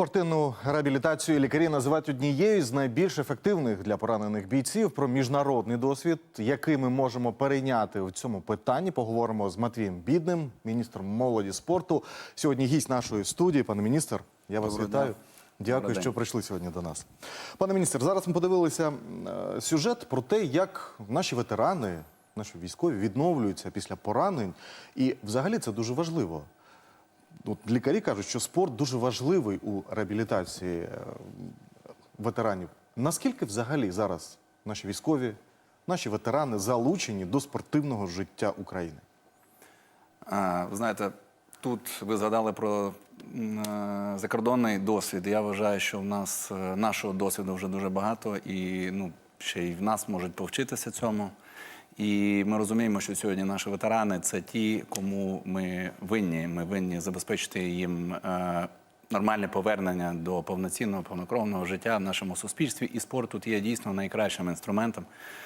Спортивну реабілітацію лікарі називають однією з найбільш ефективних для поранених бійців. Про міжнародний досвід, який ми можемо перейняти у цьому питанні, поговоримо з Матвієм Бідним, міністром молоді спорту. Сьогодні гість нашої студії. Пане міністр, я вас Доброго вітаю. дня. Дякую, Добрий що день. прийшли сьогодні до нас. Пане міністр, зараз ми подивилися е, сюжет про те, як наші ветерани, наші військові відновлюються після поранень. І взагалі це дуже важливо. От лікарі кажуть, що спорт дуже важливий у реабілітації е, ветеранів. Наскільки взагалі зараз наші військові, наші ветерани залучені до спортивного життя України? А, Ви знаєте, тут ви згадали про е, закордонний досвід. Я вважаю, що в нас е, нашого досвіду вже дуже багато, і ну, ще й в нас можуть повчитися цьому. І ми розуміємо, що сьогодні наші ветерани це ті, кому ми винні. Ми винні забезпечити їм е, нормальне повернення до повноцінного, повнокровного життя в нашому суспільстві. І спорт тут є дійсно найкращим інструментом.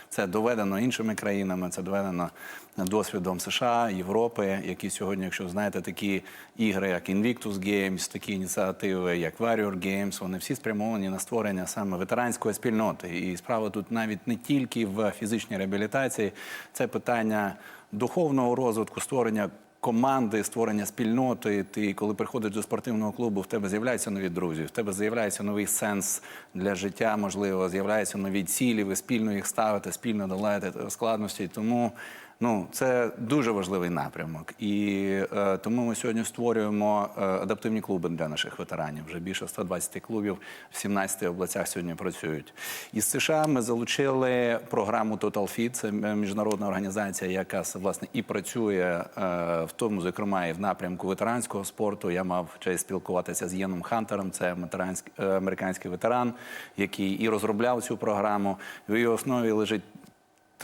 Це доведено іншими країнами, це доведено досвідом США, Європи, які сьогодні, якщо знаєте, такі ігри, як Invictus Games, такі ініціативи, як Warrior Games, вони всі спрямовані на створення саме ветеранської спільноти. І справа тут навіть не тільки в фізичній реабілітації, це питання духовного розвитку, створення команди, створення спільноти. Ти, коли приходиш до спортивного клубу, в тебе з'являються нові друзі, в тебе з'являється новий сенс для життя, можливо, з'являються нові цілі, ви спільно їх ставите, спільно долаєте складності. Тому ну, це дуже важливий напрямок. І е, тому ми сьогодні створюємо е, адаптивні клуби для наших ветеранів. Вже більше 120 клубів в 17 областях сьогодні працюють. Із США ми залучили програму Total Fit, це міжнародна організація, яка власне і працює е, в тому, зокрема, і в напрямку ветеранського спорту. Я мав честь спілкуватися з Єном Хантером, це е, американський ветеран, який і розробляв цю програму. В її основі лежить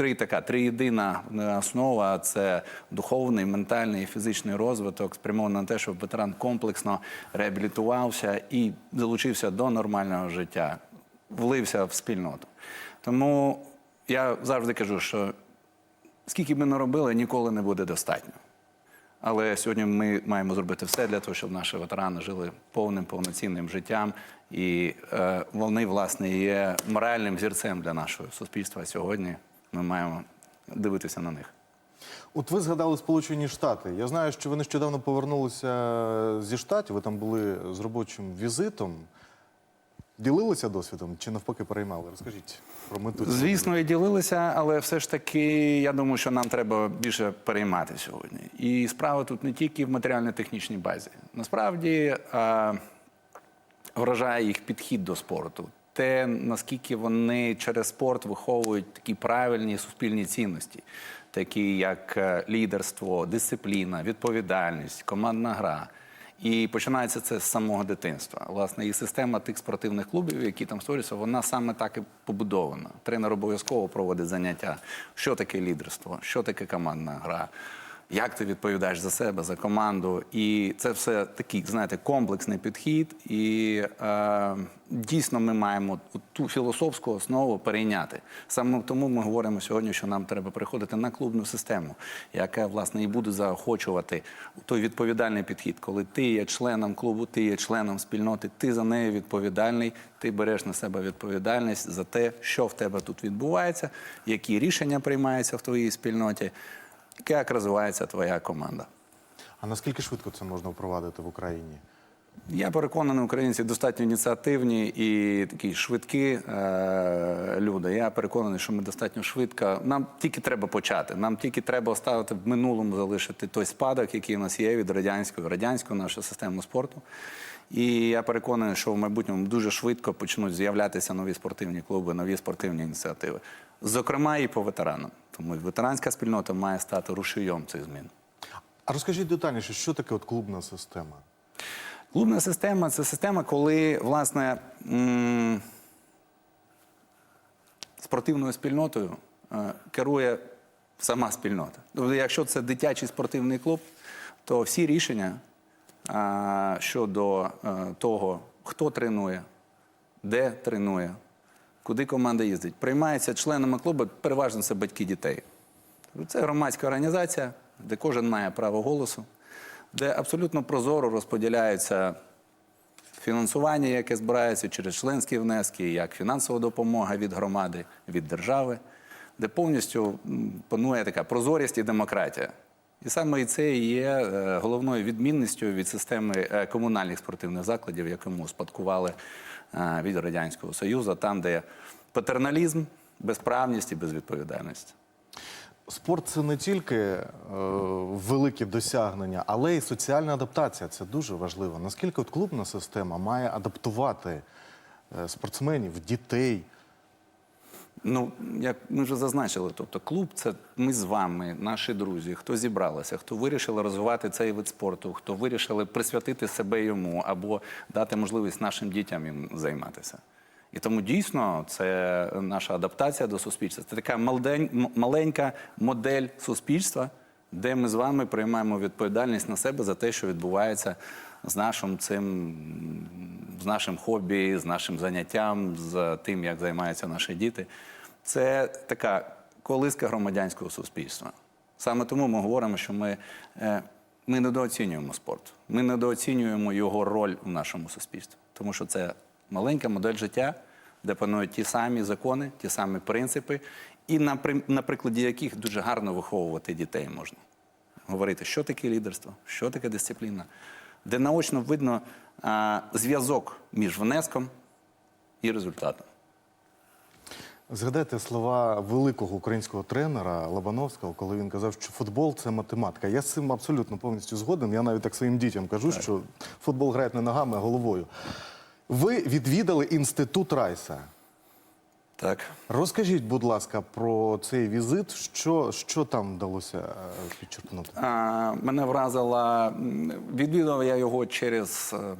Три така, три єдина е, основа це духовний, ментальний і фізичний розвиток, спрямований на те, щоб ветеран комплексно реабілітувався і залучився до нормального життя, влився в спільноту. Тому я завжди кажу, що скільки ми не робили, ніколи не буде достатньо. Але сьогодні ми маємо зробити все для того, щоб наші ветерани жили повним повноцінним життям, і е, вони власне є моральним зірцем для нашого суспільства. Сьогодні ми маємо дивитися на них. От ви згадали Сполучені Штати. Я знаю, що ви нещодавно повернулися зі штатів. Ви там були з робочим візитом. Ділилися досвідом чи навпаки переймали? Розкажіть про мету. Звісно, і ділилися, але все ж таки, я думаю, що нам треба більше переймати сьогодні. І справа тут не тільки в матеріально-технічній базі. Насправді е, вражає їх підхід до спорту. Те, наскільки вони через спорт виховують такі правильні суспільні цінності, такі як е, лідерство, дисципліна, відповідальність, командна гра. І починається це з самого дитинства. Власне, і система тих спортивних клубів, які там створюються, вона саме так і побудована. Тренер обов'язково проводить заняття. Що таке лідерство, що таке командна гра, як ти відповідаєш за себе, за команду. І це все такий, знаєте, комплексний підхід. І е, дійсно ми маємо ту філософську основу перейняти. Саме тому ми говоримо сьогодні, що нам треба переходити на клубну систему, яка власне і буде заохочувати той відповідальний підхід, коли ти є членом клубу, ти є членом спільноти, ти за нею відповідальний, ти береш на себе відповідальність за те, що в тебе тут відбувається, які рішення приймаються в твоїй спільноті, як розвивається твоя команда. А наскільки швидко це можна впровадити в Україні? Я переконаний, українці достатньо ініціативні і такі швидкі е, люди. Я переконаний, що ми достатньо швидко. Нам тільки треба почати. Нам тільки треба оставити в минулому залишити той спадок, який у нас є від радянської, радянську нашу систему спорту. І я переконаний, що в майбутньому дуже швидко почнуть з'являтися нові спортивні клуби, нові спортивні ініціативи. Зокрема, і по ветеранам. Тому ветеранська спільнота має стати рушієм цих змін. А розкажіть детальніше, що таке от клубна система? Клубна система це система, коли власне спортивною спільнотою е, керує сама спільнота. Тобто, якщо це дитячий спортивний клуб, то всі рішення е, щодо е, того, хто тренує, де тренує, куди команда їздить, приймаються членами клубу, переважно це батьки дітей. Це громадська організація, де кожен має право голосу, де абсолютно прозоро розподіляються фінансування, яке збирається через членські внески, як фінансова допомога від громади, від держави, де повністю панує така прозорість і демократія. І саме це є е, головною відмінністю від системи е, комунальних спортивних закладів, яку ми успадкували е, від Радянського Союзу, там, де патерналізм, безправність і безвідповідальність. Спорт це не тільки великі досягнення, але й соціальна адаптація. Це дуже важливо. Наскільки клубна система має адаптувати спортсменів, дітей? Ну, як ми вже зазначили, тобто клуб це ми з вами, наші друзі, хто зібралися, хто вирішили розвивати цей вид спорту, хто вирішили присвятити себе йому або дати можливість нашим дітям їм займатися. І тому дійсно це наша адаптація до суспільства. Це така маленька модель суспільства, де ми з вами приймаємо відповідальність на себе за те, що відбувається з нашим цим з нашим хобі, з нашим заняттям, з тим, як займаються наші діти. Це така колиска громадянського суспільства. Саме тому ми говоримо, що ми, е, ми недооцінюємо спорт. Ми недооцінюємо його роль у нашому суспільстві. Тому що це маленька модель життя, де панують ті самі закони, ті самі принципи, і на, на прикладі яких дуже гарно виховувати дітей можна говорити, що таке лідерство, що таке дисципліна, де наочно видно зв'язок між внеском і результатом. Згадайте слова великого українського тренера Лобановського, коли він казав, що футбол це математика. Я з цим абсолютно повністю згоден. Я навіть так своїм дітям кажу, що футбол грають не ногами, а головою. Ви відвідали інститут Райса. Так. Розкажіть, будь ласка, про цей візит. Що, що там вдалося е, підчеркнути? А, мене вразила, відвідав я його через е,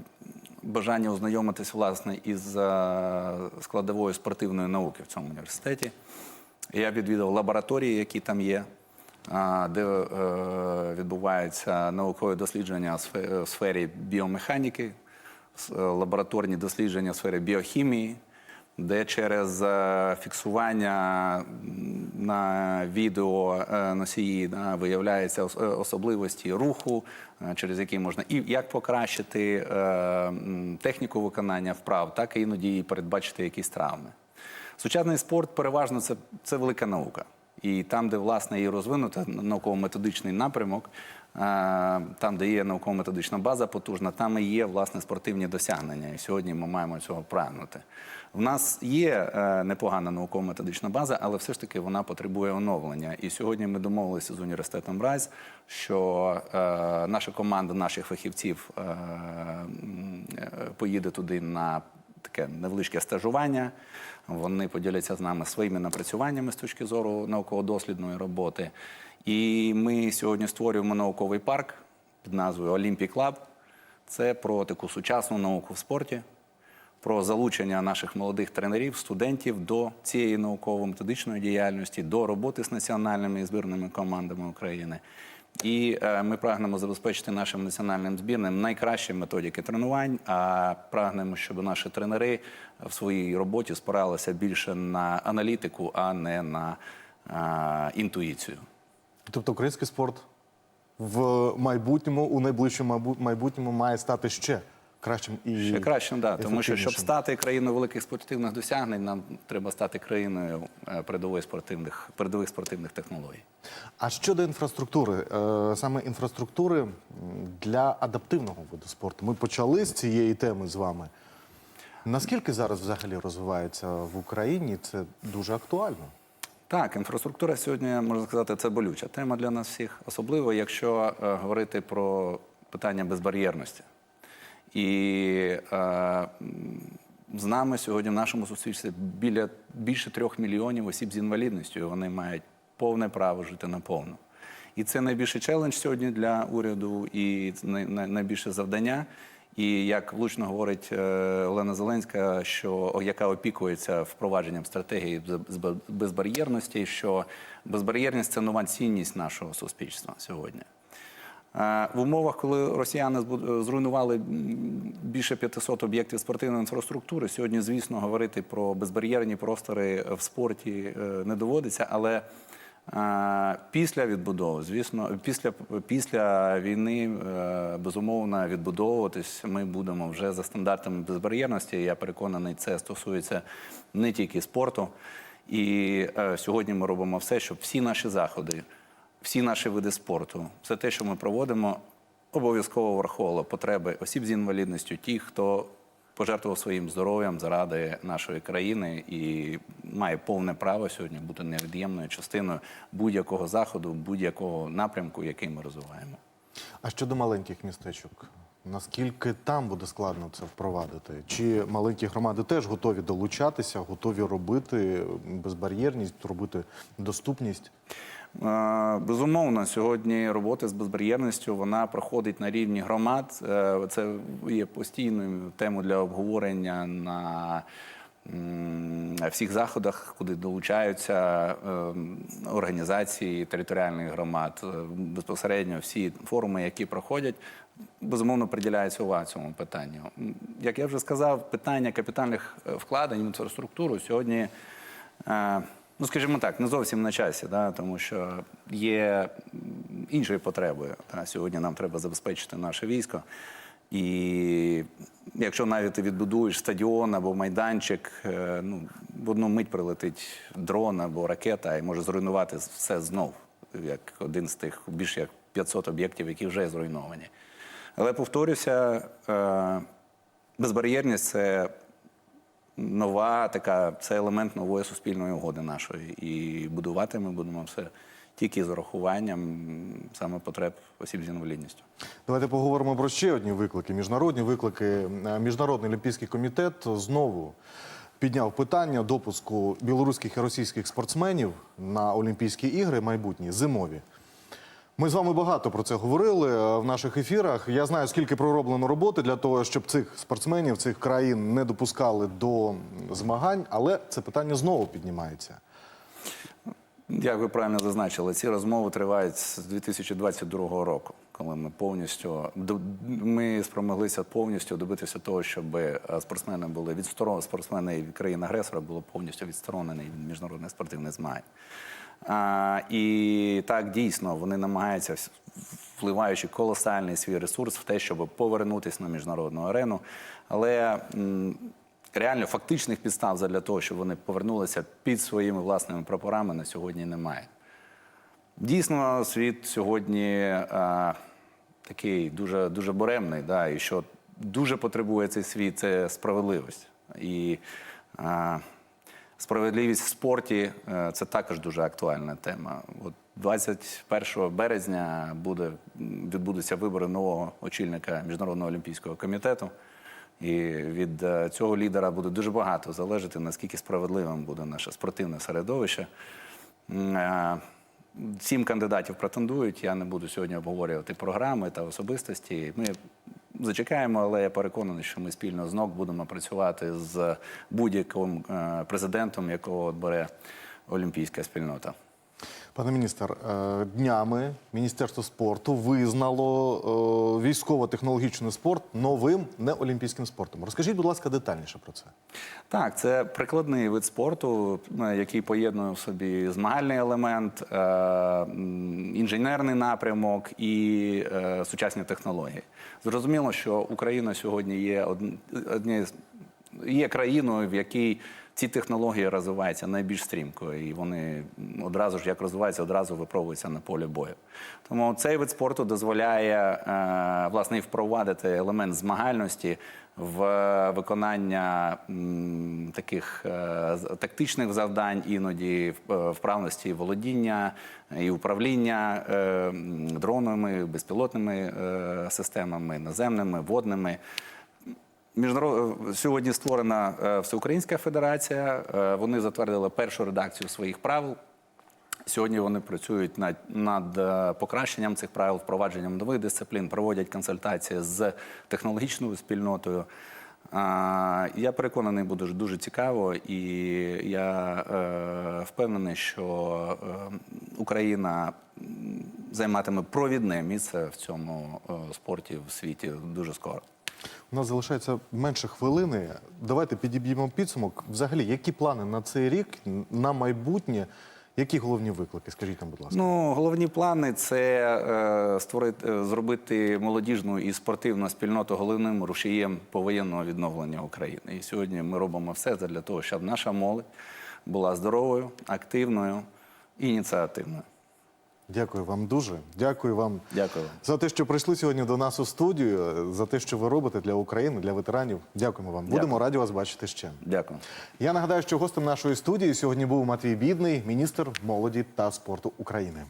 бажання ознайомитись власне із е, складовою спортивної науки в цьому університеті. Я відвідав лабораторії, які там є, де відбуваються наукові дослідження в сфері біомеханіки, лабораторні дослідження в сфері біохімії, де через е, фіксування на відео е, носії да, виявляються е, особливості руху, через які можна і як покращити техніку виконання вправ, так і іноді передбачити якісь травми. Сучасний спорт переважно це, це велика наука. І там, де власне і розвинута науково-методичний напрямок, там, де є науково-методична база потужна, там і є власне спортивні досягнення. І сьогодні ми маємо цього прагнути. В нас є е, непогана науково-методична база, але все ж таки вона потребує оновлення. І сьогодні ми домовилися з університетом РАЙС, що е, наша команда наших фахівців е, поїде туди на таке невеличке стажування. Вони поділяться з нами своїми напрацюваннями з точки зору науково-дослідної роботи. І ми сьогодні створюємо науковий парк під назвою Olympic Lab. Це про таку сучасну науку в спорті, про залучення наших молодих тренерів, студентів до цієї науково-методичної діяльності, до роботи з національними і збірними командами України. І е, ми прагнемо забезпечити нашим національним збірним найкращі методики тренувань, а прагнемо, щоб наші тренери в своїй роботі спиралися більше на аналітику, а не на е, інтуїцію. Тобто український спорт в майбутньому, у найближчому майбутньому має стати ще кращим і Ще краще, да, тому що щоб стати країною великих спортивних досягнень, нам треба стати країною е, передової спортивних передових спортивних технологій. А щодо інфраструктури, е, саме інфраструктури для адаптивного виду спорту. Ми почали з цієї теми з вами. Наскільки зараз взагалі розвивається в Україні? Це дуже актуально. Так, інфраструктура сьогодні можна сказати, це болюча тема для нас всіх, особливо якщо е, говорити про питання безбар'єрності. І е, з нами сьогодні в нашому суспільстві біля більше трьох мільйонів осіб з інвалідністю. Вони мають повне право жити наповну. І це найбільший челендж сьогодні для уряду, і найбільше завдання. І як влучно говорить е, Олена Зеленська, що яка опікується впровадженням стратегії безбар'єрності, що безбар'єрність це нова цінність нашого суспільства сьогодні. Е, В умовах, коли росіяни збу- зруйнували більше 500 об'єктів спортивної інфраструктури, сьогодні, звісно, говорити про безбар'єрні простори в спорті е, не доводиться, але Е, Після відбудови, звісно, після, після війни, е, безумовно, відбудовуватись ми будемо вже за стандартами безбар'єрності. Я переконаний, це стосується не тільки спорту. І е, сьогодні ми робимо все, щоб всі наші заходи, всі наші види спорту, все те, що ми проводимо, обов'язково враховувало потреби осіб з інвалідністю, тих, хто пожертвував своїм здоров'ям заради нашої країни і має повне право сьогодні бути невід'ємною частиною будь-якого заходу, будь-якого напрямку, який ми розвиваємо. А щодо маленьких містечок, наскільки там буде складно це впровадити? Чи маленькі громади теж готові долучатися, готові робити безбар'єрність, робити доступність? Безумовно, сьогодні робота з безбар'єрністю вона проходить на рівні громад. Е, Це є постійною темою для обговорення на всіх заходах, куди долучаються е, організації територіальних громад. Е, Безпосередньо всі форуми, які проходять, безумовно приділяється увага цьому питанню. Як я вже сказав, питання капітальних е, вкладень в інфраструктуру сьогодні. е, Ну, скажімо так, не зовсім на часі, да, тому що є інші потреби. Та, сьогодні нам треба забезпечити наше військо. І якщо навіть ти відбудуєш стадіон або майданчик, е, ну, в одну мить прилетить дрон або ракета і може зруйнувати все знов, як один з тих більш як 500 об'єктів, які вже зруйновані. Але повторюся, е, безбар'єрність це нова така, це елемент нової суспільної угоди нашої. І будувати ми будемо все тільки з урахуванням саме потреб осіб з інвалідністю. Давайте поговоримо про ще одні виклики. Міжнародні виклики. Е, Міжнародний олімпійський комітет знову підняв питання допуску білоруських і російських спортсменів на Олімпійські ігри майбутні зимові. Ми з вами багато про це говорили е, в наших ефірах. Я знаю, скільки пророблено роботи для того, щоб цих спортсменів, цих країн не допускали до змагань, але це питання знову піднімається. Як ви правильно зазначили, ці розмови тривають з 2022 року, коли ми повністю ми спромоглися повністю добитися того, щоб е, спортсмени були відсторонені, спортсмени країн-агресора було повністю відсторонені від міжнародних спортивних змагань. А, і так дійсно вони намагаються, впливаючи колосальний свій ресурс в те, щоб повернутися на міжнародну арену. Але реально фактичних підстав для того, щоб вони повернулися під своїми власними прапорами, на сьогодні немає. Дійсно, світ сьогодні е, такий дуже, дуже буремний, да, і що дуже потребує цей світ це справедливість. І е, справедливість в спорті е, це також дуже актуальна тема. От 21 березня буде, відбудуться вибори нового очільника Міжнародного олімпійського комітету. І від е, цього лідера буде дуже багато залежати, наскільки справедливим буде наше спортивне середовище. Е, Сім кандидатів претендують. Я не буду сьогодні обговорювати програми та особистості. Ми зачекаємо, але я переконаний, що ми спільно з НОК будемо працювати з будь-яким е, президентом, якого бере олімпійська спільнота. Пане міністр, е, днями Міністерство спорту визнало е, військово-технологічний спорт новим неолімпійським спортом. Розкажіть, будь ласка, детальніше про це. Так, це прикладний вид спорту, е, який поєднує в собі змагальний елемент, інженерний напрямок і сучасні технології. Зрозуміло, що Україна сьогодні є одн- однією є країною, в якій ці технології розвиваються найбільш стрімко, і вони одразу ж як розвиваються, одразу випробуються на полі бою. Тому цей вид спорту дозволяє е, власне впровадити елемент змагальності в виконання таких е, тактичних завдань, іноді е, вправності володіння і управління е, дронами, безпілотними системами, наземними, водними. Міжнарод... Сьогодні створена е, Всеукраїнська федерація. Е, Вони затвердили першу редакцію своїх правил. Сьогодні вони працюють над, над е, покращенням цих правил, впровадженням нових дисциплін, проводять консультації з технологічною спільнотою. Я переконаний, буде дуже цікаво, і я е, впевнений, що е, Україна займатиме провідне місце в цьому е, спорті в світі дуже скоро. У нас залишається менше хвилини. Давайте підіб'ємо підсумок. Взагалі, які плани на цей рік, на майбутнє? Які головні виклики? Скажіть нам, будь ласка. Ну, головні плани це е, створити, е, зробити молодіжну і спортивну спільноту головним рушієм повоєнного відновлення України. І сьогодні ми робимо все для того, щоб наша молодь була здоровою, активною і ініціативною. Дякую вам дуже. Дякую вам Дякую. за те, що прийшли сьогодні до нас у студію, за те, що ви робите для України, для ветеранів. Дякуємо вам. Будемо Дякую. раді вас бачити ще. Дякую. Я нагадаю, що гостем нашої студії сьогодні був Матвій Бідний, міністр молоді та спорту України.